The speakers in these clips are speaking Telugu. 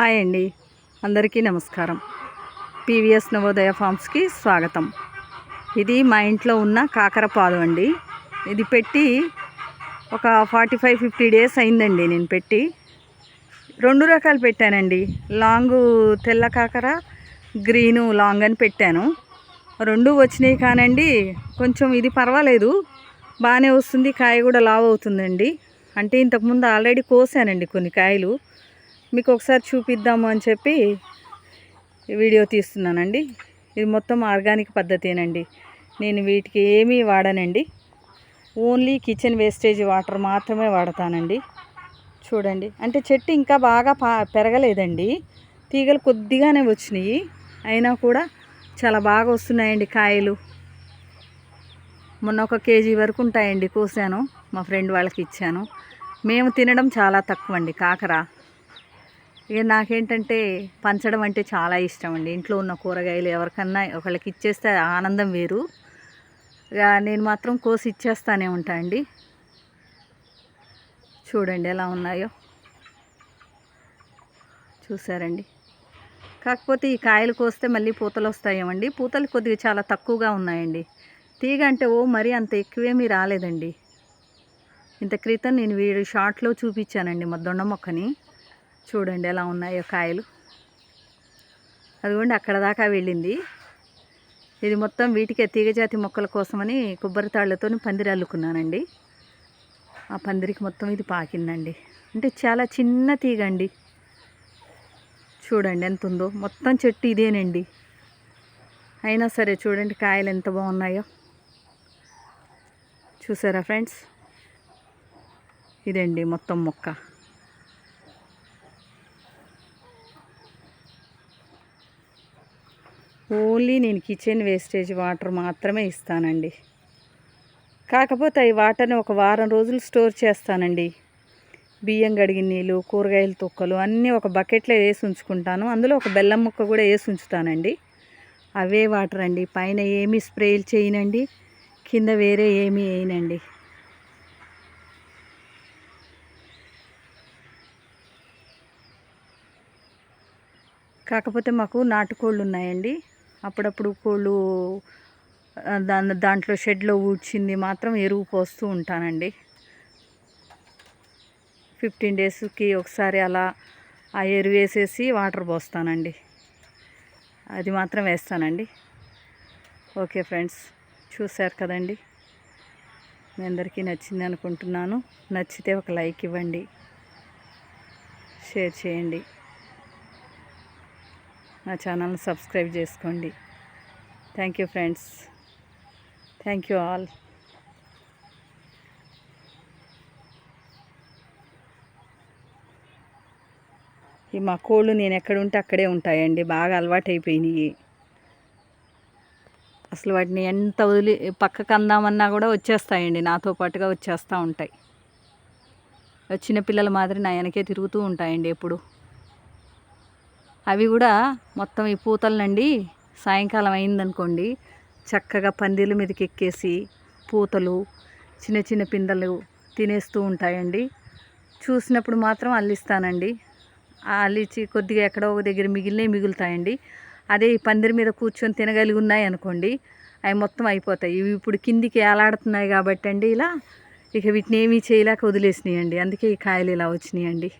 హాయ్ అండి. అందరికీ నమస్కారం. పీవీఎస్ నవోదయ ఫార్మ్స్కి స్వాగతం. ఇది మా ఇంట్లో ఉన్న కాకర పాలు అండి. ఇది పెట్టి ఒక ఫార్టీ ఫైవ్ ఫిఫ్టీ డేస్ అయిందండి నేను పెట్టి. రెండు రకాలు పెట్టానండి. లాంగ్ తెల్ల కాకర గ్రీను లాంగ్ అని పెట్టాను. రెండు వచ్చినాయి కానండి కొంచెం ఇది పర్వాలేదు. బాగానే వస్తుంది కాయ కూడా లావ్ అవుతుందండి. అంటే ఇంతకుముందు ఆల్రెడీ కోసానండి కొన్ని కాయలు. మీకు ఒకసారి చూపిద్దాము అని చెప్పి వీడియో తీస్తున్నానండి. ఇది మొత్తం ఆర్గానిక్ పద్ధతేనండి. నేను వీటికి ఏమీ వాడనండి. ఓన్లీ కిచెన్ వేస్టేజ్ వాటర్ మాత్రమే వాడతానండి. చూడండి. అంటే చెట్టు ఇంకా బాగా పా పెరగలేదండి. తీగలు కొద్దిగానే వచ్చినాయి. అయినా కూడా చాలా బాగా వస్తున్నాయండి కాయలు. మొన్న ఒక కేజీ వరకు ఉంటాయండి కోసాను. మా ఫ్రెండ్ వాళ్ళకి ఇచ్చాను. మేము తినడం చాలా తక్కువ అండి కాకర. ఇక నాకేంటంటే పంచడం అంటే చాలా ఇష్టం అండి. ఇంట్లో ఉన్న కూరగాయలు ఎవరికన్నా ఒకళ్ళకి ఇచ్చేస్తే ఆనందం వేరు. ఇక నేను మాత్రం కోసి ఇచ్చేస్తానే ఉంటా అండి. చూడండి ఎలా ఉన్నాయో. చూసారండి. కాకపోతే ఈ కాయలు కోస్తే మళ్ళీ పూతలు వస్తాయేమండి. పూతలు కొద్దిగా చాలా తక్కువగా ఉన్నాయండి. తీగ అంటే ఓ మరీ అంత ఎక్కువేమీ రాలేదండి. ఇంత క్రితం నేను వీడి షార్ట్లో చూపించానండి మా దొండ మొక్కని. చూడండి ఎలా ఉన్నాయో కాయలు. అదిగోండి అక్కడ దాకా వెళ్ళింది. ఇది మొత్తం వీటికే తీగజాతి మొక్కల కోసమని కొబ్బరి తాళ్ళతో పందిరి అల్లుకున్నానండి. ఆ పందిరికి మొత్తం ఇది పాకిందండి. అంటే చాలా చిన్న తీగ అండి చూడండి ఎంత ఉందో. మొత్తం చెట్టు ఇదేనండి. అయినా సరే చూడండి కాయలు ఎంత బాగున్నాయో. చూసారా ఫ్రెండ్స్? ఇదండి మొత్తం మొక్క. ఓన్లీ నేను కిచెన్ వేస్టేజ్ వాటర్ మాత్రమే ఇస్తానండి. కాకపోతే ఈ వాటర్ని ఒక వారం రోజులు స్టోర్ చేస్తానండి. బియ్యం గడిగిన నీళ్ళు కూరగాయల తొక్కలు అన్నీ ఒక బకెట్లో వేసి ఉంచుకుంటాను. అందులో ఒక బెల్లం ముక్క కూడా వేసి ఉంచుతానండి. అవే వాటర్ అండి. పైన ఏమీ స్ప్రేలు చేయనండి. కింద వేరే ఏమీ వేయనండి. కాకపోతే మాకు నాటుకోళ్ళు ఉన్నాయండి. అప్పుడప్పుడు కోళ్ళు దాని దాంట్లో షెడ్లో ఊడ్చింది మాత్రం ఎరువు పోస్తూ ఉంటానండి. ఫిఫ్టీన్ డేస్కి ఒకసారి అలా ఆ ఎరువు వేసేసి వాటర్ పోస్తానండి. అది మాత్రం వేస్తానండి. ఓకే ఫ్రెండ్స్ చూశారు కదండి? మీ అందరికీ నచ్చింది అనుకుంటున్నాను. నచ్చితే ఒక లైక్ ఇవ్వండి. షేర్ చేయండి. నా ఛానల్ని సబ్స్క్రైబ్ చేసుకోండి. Thank you friends thank you all ఈ మా కోళ్ళు నేను ఎక్కడ ఉంటే అక్కడే ఉంటాయండి. బాగా అలవాటైపోయినాయి. అసలు వాటిని ఎంత వదిలి పక్కకు అందామన్నా కూడా వచ్చేస్తాయండి. నాతో పాటుగా వచ్చేస్తూ ఉంటాయి. చిన్న పిల్లల మాదిరి నా వెనకే తిరుగుతూ ఉంటాయండి ఎప్పుడు. అవి కూడా మొత్తం ఈ పూతలనండి సాయంకాలం అయిందనుకోండి చక్కగా పందిల మీదకి ఎక్కేసి పూతలు చిన్న చిన్న పిందెలు తినేస్తూ ఉంటాయండి. చూసినప్పుడు మాత్రం అల్లిస్తానండి. అల్లిచి కొద్దిగా ఎక్కడో ఒక దగ్గర మిగిలినవి మిగులుతాయండి. అదే ఈ పందిరి మీద కూర్చొని తినగలిగి ఉన్నాయి అనుకోండి అవి మొత్తం అయిపోతాయి. ఇవి ఇప్పుడు కిందికి ఏలాడుతున్నాయి కాబట్టి అండి ఇలా ఇక వీటిని ఏమీ చేయలేక వదిలేసినాయండి. అందుకే ఈ కాయలు ఇలా వచ్చినాయండి.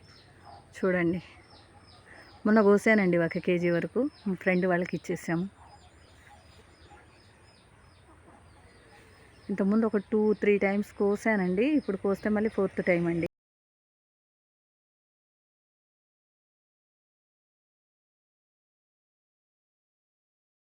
చూడండి. మొన్న కోసానండి ఒక కేజీ వరకు. మా ఫ్రెండ్ వాళ్ళకి ఇచ్చేసాము. ఇంతకుముందు ఒక టూ త్రీ టైమ్స్ కోసానండి. ఇప్పుడు కోస్తే మళ్ళీ ఫోర్త్ టైం అండి.